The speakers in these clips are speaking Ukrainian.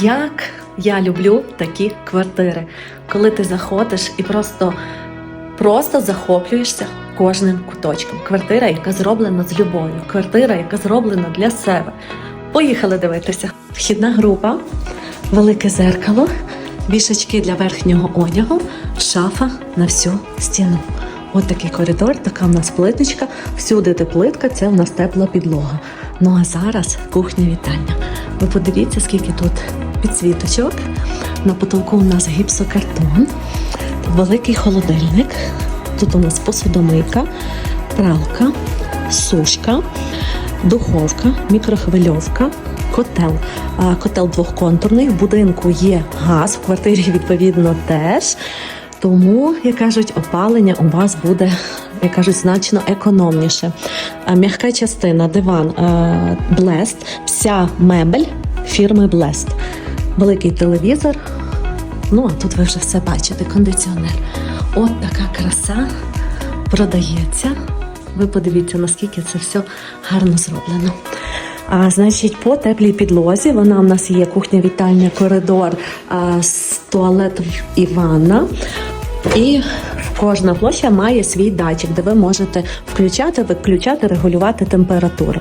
Як я люблю такі квартири, коли ти заходиш і просто, просто захоплюєшся кожним куточком. Квартира, яка зроблена з любов'ю, квартира, яка зроблена для себе. Поїхали дивитися. Вхідна група, велике зеркало, вішачки для верхнього одягу, шафа на всю стіну. От такий коридор, така в нас плиточка. Всюди де плитка, це в нас тепла підлога. Ну а зараз кухня вітання. Ви подивіться, скільки тут підсвіточок. На потолку у нас гіпсокартон, великий холодильник. Тут у нас посудомийка, пралка, сушка, духовка, мікрохвильовка, котел. Котел двохконтурний. В будинку є газ, в квартирі відповідно теж. Тому, як кажуть, опалення у вас буде, як кажуть, значно економніше. М'яка частина, диван Blest, вся мебель фірми Blest. Великий телевізор. Ну, а тут ви вже все бачите, кондиціонер. От така краса продається. Ви подивіться, наскільки це все гарно зроблено. А, значить, по теплій підлозі вона в нас є кухня, вітальня, коридор а, з туалетом і ванна. І кожна площа має свій датчик, де ви можете включати, виключати, регулювати температуру.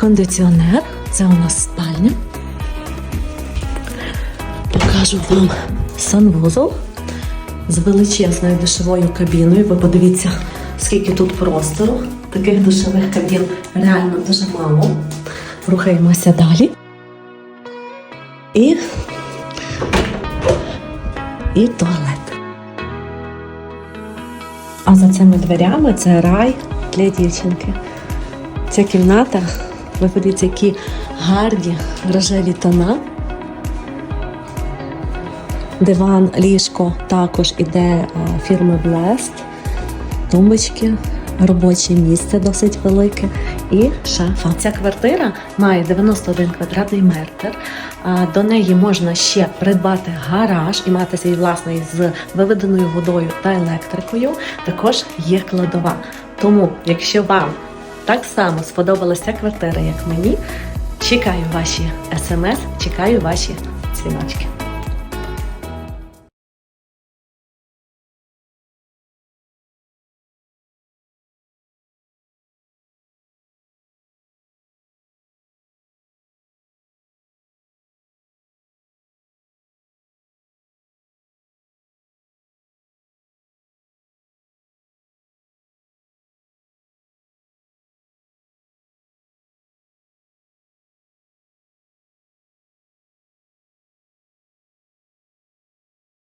Кондиціонер це у нас спальня. Покажу вам санвузол з величезною душовою кабіною. Ви подивіться, скільки тут простору. Таких душових кабін реально дуже мало. Рухаємося далі. І, і туалет. А за цими дверями це рай для дівчинки. Ця кімната, ви подивіться, які гарні рожеві тона. Диван, ліжко також іде е, фірми Blest, тумбочки, робоче місце досить велике і шафа. Ця квартира має 91 квадратний метр. До неї можна ще придбати гараж і мати свій власний з виведеною водою та електрикою. Також є кладова. Тому, якщо вам так само сподобалася квартира, як мені, чекаю ваші смс, чекаю ваші дзвіночки.